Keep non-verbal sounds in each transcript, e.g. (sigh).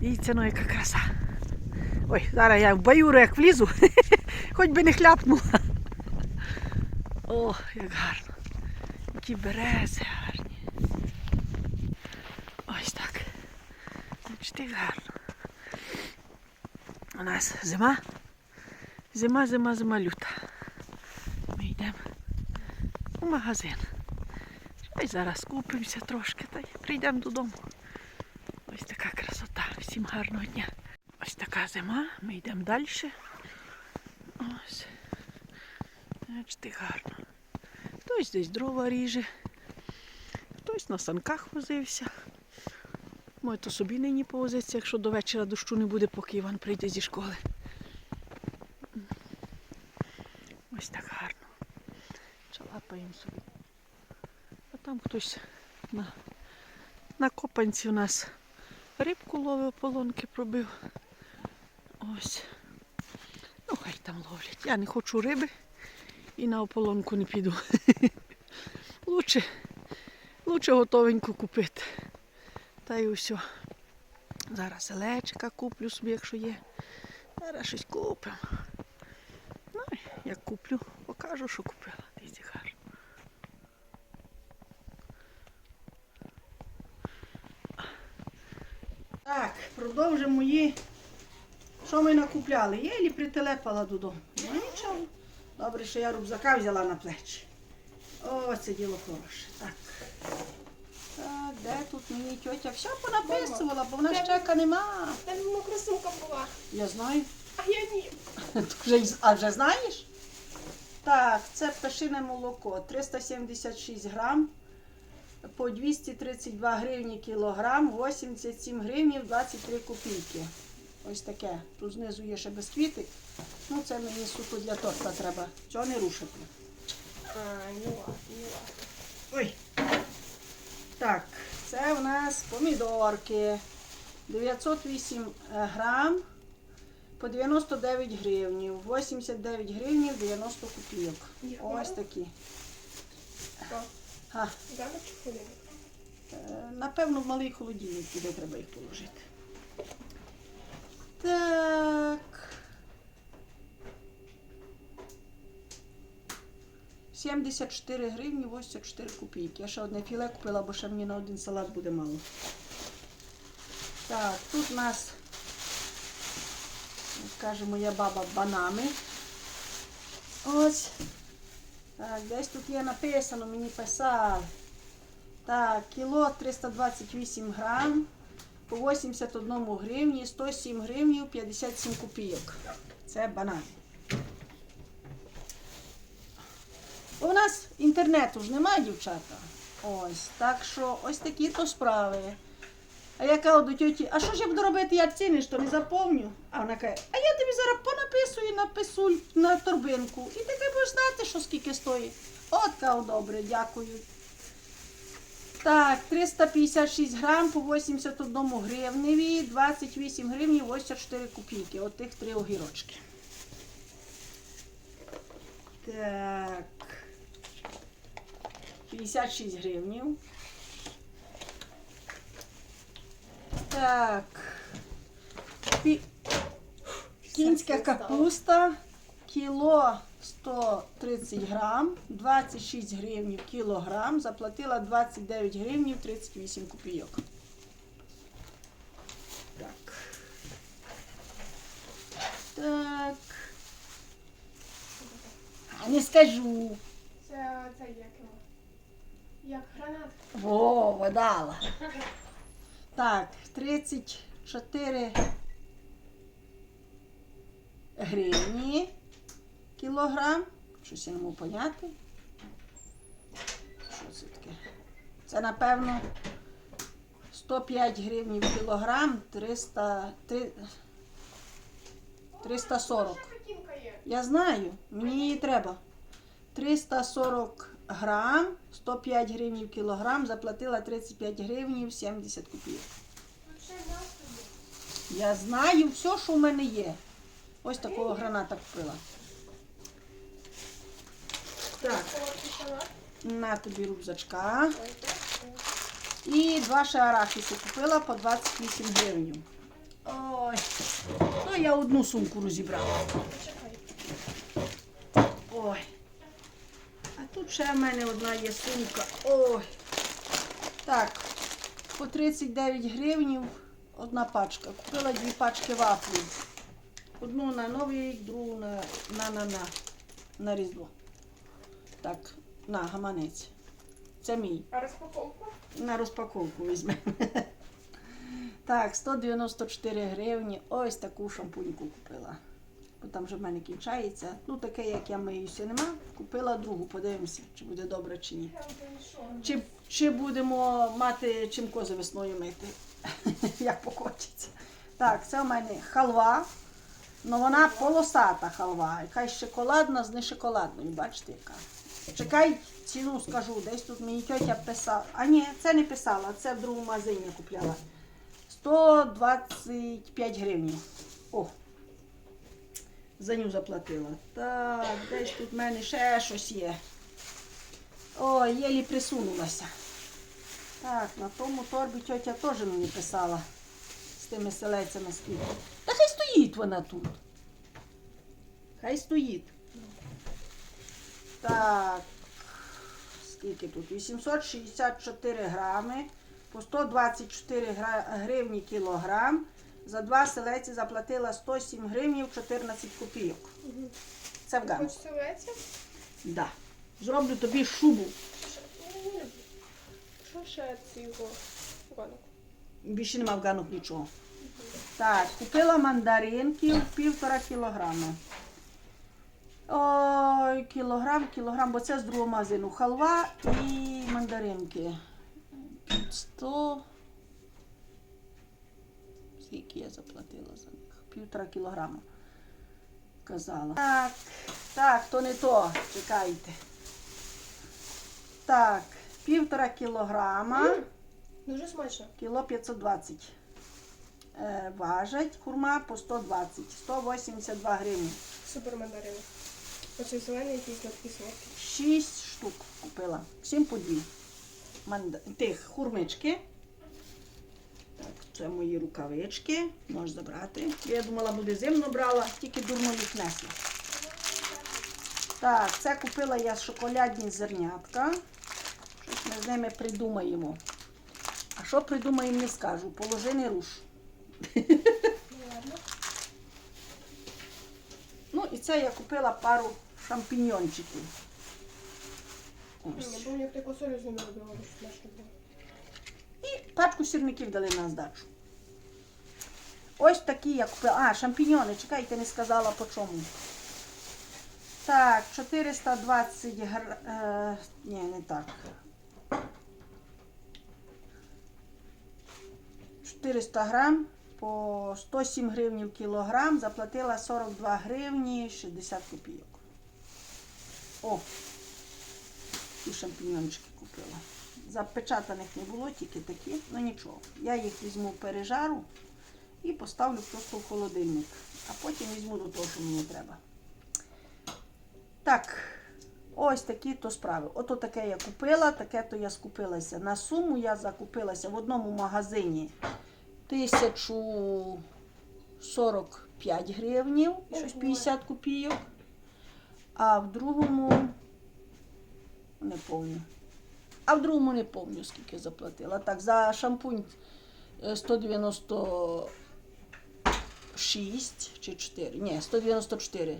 Дивіться, ну яка краса. Ой, зараз я в баюру як влізу, (laughs) хоч би не хляпнула. О, як гарно. Які берези гарні. Ось так. Як гарно. У нас зима. Зима, зима, зима люта. Ми йдемо у магазин. Ось зараз купимося трошки та й прийдемо додому. Ось така красота. Всім гарного дня. Ось така зима. Ми йдемо далі. Ось. Бачите, гарно. Хтось десь дрова ріже, хтось на санках возився. Може, то собі нині повозиться, якщо до вечора дощу не буде, поки Іван прийде зі школи. Ось так гарно. Чалапаємо собі. А там хтось на, на копанці у нас рибку ловив, полонки пробив. Ось. Ну, хай там ловлять. Я не хочу риби і на ополонку не піду. (laughs) Лучше, лучше готовеньку купити. Та й усе. Зараз елечка куплю собі, якщо є. Зараз щось купимо. Ну, як куплю, покажу, що купила. Дивіться, гарно. Так, продовжимо мої. Що ми накупляли? Єлі прителепала додому. Ну нічого. Добре, що я рюкзака взяла на плечі. О, це діло хороше. Так. Так, де тут мені тьотя все понаписувала, бо в нас чека нема. Там мокра сумка була, Я знаю. а я ні. (laughs) Вже, а вже знаєш? Так, це пташине молоко 376 грам по 232 гривні кілограм, 87 гривнів 23 копійки. Ось таке. Тут знизу є ще безквітик. Ну, це мені суто для торта треба. Цього не рушити. А, ну ладно, ну. Ой. Так, це у нас помідорки. 908 грам по 99 гривнів. 89 гривнів 90 копійок. Ось такі. А, е, напевно, в малий холодильник туди треба їх положити. Так. Сімдесят чотири гривні 84 копійки. Я ще одне філе купила, бо ще мені на один салат буде мало. Так, тут у нас, як каже моя баба, банани. Ось. Так, десь тут є написано, мені писали. Так, кіло 328 грам по 81 гривні, 107 гривнів 57 копійок. Це банан. У нас інтернету ж немає, дівчата. Ось, так що ось такі то справи. А я кажу до тьоті, а що ж я буду робити, я ціни що не заповню? А вона каже, а я тобі зараз понаписую на на торбинку. І ти будеш знати, що скільки стоїть. От кажу, добре, дякую. Так, 356 грам по 81 гривневі, 28 гривні 84 копійки. От тих три огірочки. Так. 56 гривнів. Так. Пі... Кінська капуста. Кіло 130 грам, 26 гривнів кілограм. Заплатила 29 гривнів 38 копійок. Так. Так. А не скажу. Це, це як його? Як гранат. Во, водала. (laughs) Так, 34 гривні кілограм. Щось я не можу поняти. Що це таке? Це, напевно, 105 гривень кілограм, 300, три- 340. Картинка є. Я знаю, мені її треба. 340 грам, 105 гривень кілограм, заплатила 35 гривень 70 копійок. Я знаю все, що в мене є. Ось такого граната купила. Так, на тобі так. І два ще купила по 28 гривень. Ой. Ну, я одну сумку розібрала. Ой. Ще в мене одна є сумка. Ой. Так. По 39 гривнів одна пачка. Купила дві пачки вафлів. Одну на Новий рік, другу на, на, на, на, на Різдво. Так, на гаманець. Це мій. А розпаковку? На розпаковку візьмемо. (laughs) Так, 194 гривні. Ось таку шампуньку купила. Бо там вже в мене кінчається. Ну, таке, як я миюся, нема. Купила другу, подивимося, чи буде добре чи ні. Чи, чи будемо мати чим кози весною мити, (laughs) як покочеться. Так, це у мене халва. Ну вона полосата халва. Якась шоколадна з нешоколадною. Бачите, яка. Чекай, ціну скажу. Десь тут мені тьотя писала. А ні, це не писала, це в другому магазині купляла. 125 гривень. О. За ню заплатила. Так, десь тут в мене ще щось є. Ой, єлі присунулася. Так, на тому торбі тьотя теж мені писала з тими селецями скільки. Та хай стоїть вона тут. Хай стоїть. Так. Скільки тут? 864 грами. По 124 гривні кілограм. За два селеці заплатила 107 гривнів 14 копійок. Це в Ганку. Хочеться леці? Да. Зроблю тобі шубу. Що ще цього? Ганок. Більше нема в ганок нічого. Так, купила мандаринки півтора кілограма. Ой, кілограм, кілограм, бо це з другого магазину. Халва і мандаринки. 100. Скільки я заплатила за них? Півтора кілограма. Казала. Так, так, то не то. Чекайте. Так, півтора кілограма. Дуже смачно. Кіло 520 е, важить, хурма по 120, 182 гривні. Супер мандарини. Оце якийсь на такий солодкий. 6 штук купила, 7 по 2. Манда... Тих хурмички. Це мої рукавички, можеш забрати. Я думала, буде зимно брала, тільки дурно їх несла. Так, це купила я шоколадні зернятка. Щось ми з ними придумаємо. А що придумаємо, не скажу. Положи не руш. (laughs) Ну. І це я купила пару шампіньончиків. Ось. бо мені ти косолю з ними робила, було. Пачку сірників дали на здачу. Ось такі я купила. А, шампіньони, чекайте, не сказала по чому. Так, 420 гр... Е, ні, не так. 400 грам по 107 гривнів кілограм, заплатила 42 гривні 60 копійок. О, і шампіньончики купила. Запечатаних не було, тільки такі, ну нічого. Я їх візьму пережару і поставлю просто в холодильник. А потім візьму до того, що мені треба. Так, ось такі то справи. Ото таке я купила, таке то я скупилася. На суму я закупилася в одному магазині 1045 гривнів, щось 50 копійок. А в другому не помню. А в другому не пам'ятаю, скільки заплатила. Так, за шампунь е, 196 чи 4. Ні, 194.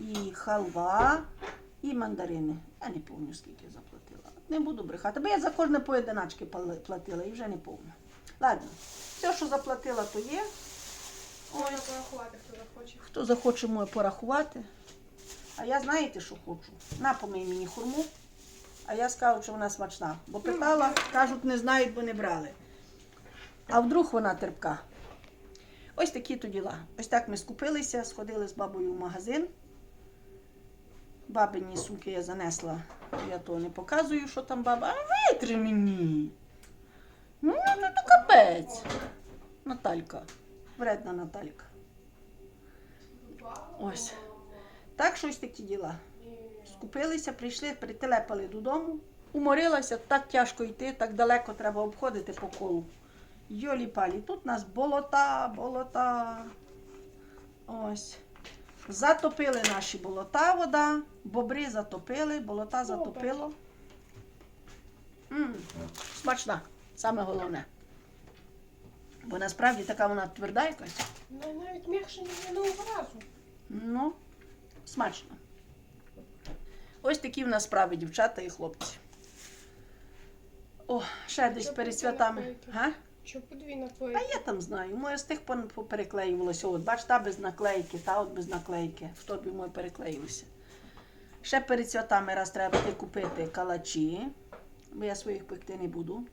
І халва, і мандарини. Я не пам'ятаю, скільки заплатила. Не буду брехати, бо я за кожне поєдиначки платила і вже не пам'ятаю. Ладно, все, що заплатила, то є. Можна порахувати, хто захоче. Хто захоче моє порахувати. А я знаєте, що хочу? На помий мені хурму. А я скажу, що вона смачна. Бо питала, кажуть, не знають, бо не брали. А вдруг вона терпка. Ось такі то діла. Ось так ми скупилися, сходили з бабою в магазин. Бабині сумки я занесла. Я то не показую, що там баба. А витри мені. Ну, ну то капець. Наталька. Вредна Наталька. Ось. Так, щось такі діла. Скупилися, прийшли, прителепали додому. Уморилася, так тяжко йти, так далеко треба обходити по колу. Йолі палі. Тут у нас болота, болота. Ось. Затопили наші болота вода, бобри затопили, болота затопило. м смачна, саме головне. Бо насправді така вона тверда якась. Ну, навіть м'якше, ніж минулого разу. Ну, смачно. Ось такі в нас справи, дівчата і хлопці. О, ще десь Це перед святами. наклейки. Га? Що подвійна А я там знаю. Моє з тих попереклеювалося. От, бач, та без наклейки, та от без наклейки. В торбі мої переклеїлися. Ще перед святами раз треба купити калачі, бо я своїх пекти не буду.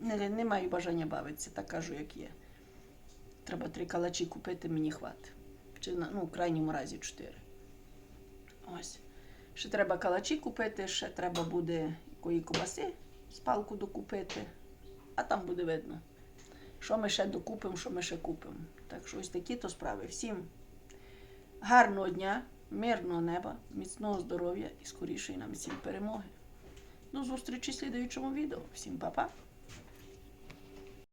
Не, не маю бажання бавитися, так кажу, як є. Треба три калачі купити, мені хватить. Чи ну, в крайньому разі чотири. Ось. Ще треба калачі купити, ще треба буде якої кобаси з палку докупити, а там буде видно що ми ще докупимо, що ми ще купимо. Так що ось такі то справи. Всім гарного дня, мирного неба, міцного здоров'я і скорішої нам всім перемоги. До зустрічі в слідуючому відео. Всім па-па!